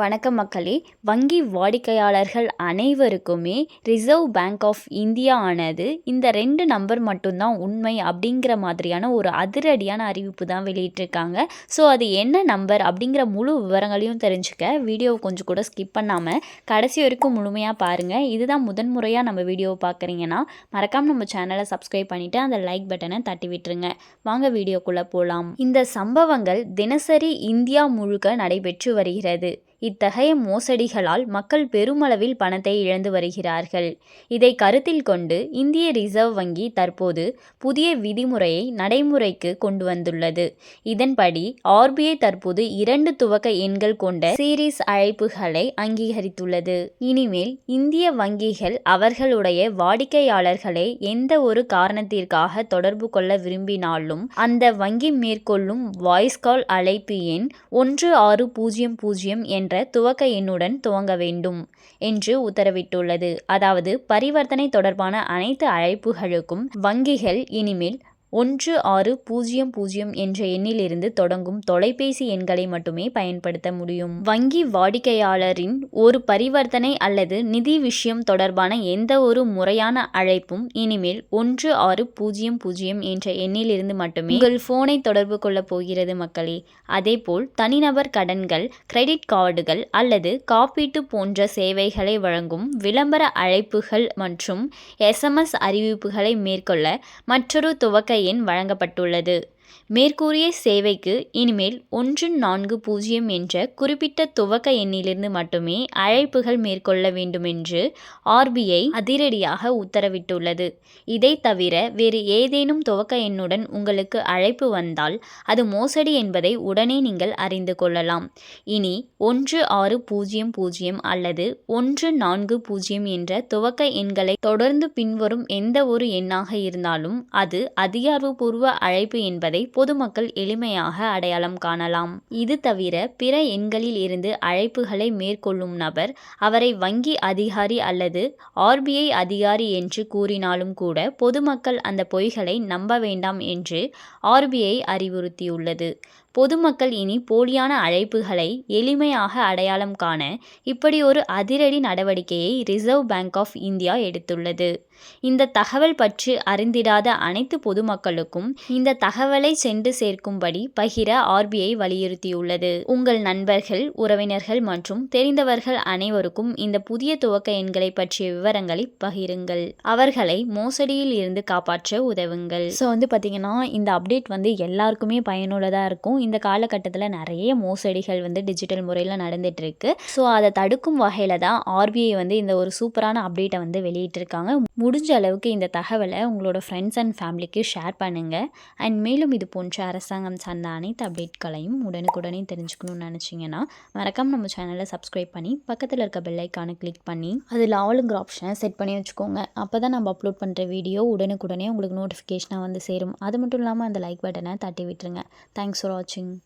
வணக்கம் மக்களே. வங்கி வாடிக்கையாளர்கள் அனைவருக்குமே ரிசர்வ் பேங்க் ஆஃப் இந்தியா ஆனது இந்த ரெண்டு நம்பர் மட்டும்தான் உண்மை அப்படிங்கிற மாதிரியான ஒரு அதிரடியான அறிவிப்பு தான் வெளியிட்டிருக்காங்க. ஸோ அது என்ன நம்பர் அப்படிங்கிற முழு விவரங்களையும் தெரிஞ்சுக்க வீடியோவை கொஞ்சம் கூட ஸ்கிப் பண்ணாமல் கடைசி வரைக்கும் முழுமையாக பாருங்கள் இதுதான் முதன்முறையாக நம்ம வீடியோவை பார்க்குறீங்கன்னா மறக்காமல் நம்ம சேனலை சப்ஸ்கிரைப் பண்ணிவிட்டு அந்த லைக் பட்டனை தட்டி விட்டுருங்க. வாங்க வீடியோக்குள்ளே போகலாம் இந்த சம்பவங்கள் தினசரி இந்தியா முழுக்க நடைபெற்று வருகிறது. இத்தகைய மோசடிகளால் மக்கள் பெருமளவில் பணத்தை இழந்து வருகிறார்கள். இதை கருத்தில் கொண்டு இந்திய ரிசர்வ் வங்கி தற்போது புதிய விதிமுறையை நடைமுறைக்கு கொண்டு வந்துள்ளது. இதன்படி ஆர்பிஐ தற்போது இரண்டு துவக்க எண்கள் கொண்ட சீரீஸ் அழைப்புகளை அங்கீகரித்துள்ளது. இனிமேல் இந்திய வங்கிகள் அவர்களுடைய வாடிக்கையாளர்களை எந்த ஒரு காரணத்திற்காக தொடர்பு கொள்ள விரும்பினாலும் அந்த வங்கி மேற்கொள்ளும் வாய்ஸ் கால் அழைப்பு எண் ஒன்று ஆறு பூஜ்ஜியம் பூஜ்ஜியம் என்ற என்ற துவக்க எண்ணுடன் துவங்க வேண்டும் என்று உத்தரவிட்டுள்ளது. அதாவது பரிவர்த்தனை தொடர்பான அனைத்து அழைப்புகளுக்கும் வங்கிகள் இனிமேல் ஒன்று ஆறு பூஜ்ஜியம் பூஜ்ஜியம் என்ற எண்ணிலிருந்து தொடங்கும் தொலைபேசி எண்களை மட்டுமே பயன்படுத்த முடியும். வங்கி வாடிக்கையாளரின் ஒரு பரிவர்த்தனை அல்லது நிதி விஷயம் தொடர்பான எந்த ஒரு முறையான அழைப்பும் இனிமேல் ஒன்று ஆறு பூஜ்ஜியம் பூஜ்ஜியம் என்ற எண்ணிலிருந்து மட்டுமே உங்கள் போனை தொடர்பு கொள்ளப் போகிறது மக்களே. அதேபோல் தனிநபர் கடன்கள் கிரெடிட் கார்டுகள் அல்லது காப்பீட்டு போன்ற சேவைகளை வழங்கும் விளம்பர அழைப்புகள் மற்றும் எஸ்எம்எஸ் அறிவிப்புகளை மேற்கொள்ள மற்றொரு துவக்க எண் வழங்கப்பட்டுள்ளது. மேற்கூறிய சேவைக்கு இனிமேல் ஒன்று நான்கு பூஜ்ஜியம் என்ற குறிப்பிட்ட துவக்க எண்ணிலிருந்து மட்டுமே அழைப்புகள் மேற்கொள்ள வேண்டுமென்று ஆர்பிஐ அதிரடியாக உத்தரவிட்டுள்ளது. இதை தவிர வேறு ஏதேனும் துவக்க எண்ணுடன் உங்களுக்கு அழைப்பு வந்தால் அது மோசடி என்பதை உடனே நீங்கள் அறிந்து கொள்ளலாம். இனி ஒன்று ஆறு பூஜ்ஜியம் பூஜ்ஜியம் அல்லது ஒன்று நான்கு பூஜ்ஜியம் என்ற துவக்க எண்களை தொடர்ந்து பின்வரும் எந்த ஒரு எண்ணாக இருந்தாலும் அது அதிகாரப்பூர்வ அழைப்பு என்பதை பொதுமக்கள் எளிமையாக அடையாளம் காணலாம். இது தவிர பிற எண்களில் இருந்து அழைப்புகளை மேற்கொள்ளும் நபர் அவரை வங்கி அதிகாரி அல்லது ஆர்பிஐ அதிகாரி என்று கூறினாலும் கூட பொதுமக்கள் அந்த பொய்களை நம்ப வேண்டாம் என்று ஆர்பிஐ அறிவுறுத்தியுள்ளது. பொதுமக்கள் இனி போலியான அழைப்புகளை எளிமையாக அடையாளம் காண இப்படி ஒரு அதிரடி நடவடிக்கையை ரிசர்வ் பேங்க் ஆஃப் இந்தியா எடுத்துள்ளது. இந்த தகவல் பற்றி அறிந்திடாத அனைத்து பொதுமக்களுக்கும் இந்த தகவலை சென்று சேர்க்கும்படி பகிர ஆர்பிஐ வலியுறுத்தியுள்ளது. உங்கள் நண்பர்கள் உறவினர்கள் மற்றும் தெரிந்தவர்கள் அனைவருக்கும் இந்த புதிய துவக்க எண்களை பற்றிய விவரங்களை பகிருங்கள். அவர்களை மோசடியில் இருந்து காப்பாற்ற உதவுங்கள். ஸோ வந்து பார்த்தீங்கன்னா இந்த அப்டேட் வந்து எல்லாருக்குமே பயனுள்ளதாக இருக்கும். இந்த காலகட்டத்தில் நிறைய மோசடிகள் வந்து டிஜிட்டல் முறையில் நடந்துகிட்ருக்கு ஸோ அதை தடுக்கும் வகையில் தான் ஆர்பிஐ வந்து இந்த ஒரு சூப்பரான அப்டேட்டை வந்து வெளியிட்டிருக்காங்க. முடிஞ்ச அளவுக்கு இந்த தகவலை உங்களோட ஃப்ரெண்ட்ஸ் அண்ட் ஃபேமிலிக்கு ஷேர் பண்ணுங்கள் அண்ட் மேலும் இது போன்ற அரசாங்கம் சார்ந்த அனைத்து அப்டேட்களையும் உடனுக்குடனே தெரிஞ்சுக்கணும்னு நினச்சிங்கன்னா மறக்காம நம்ம சேனலை சப்ஸ்கிரைப் பண்ணி பக்கத்தில் இருக்க பெல்லைக்கானை கிளிக் பண்ணி அதில் ஆளுங்கிற ஆப்ஷனை செட் பண்ணி வச்சுக்கோங்க. அப்போ தான் நம்ம அப்லோட் பண்ணுற வீடியோ உடனுக்குடனே உங்களுக்கு நோட்டிஃபிகேஷனாக வந்து சேரும். அது மட்டும் இல்லாமல் அந்த லைக் பட்டனை தட்டி விட்டுருங்க. தேங்க்ஸ் ஃபார் வாட்சிங் watching.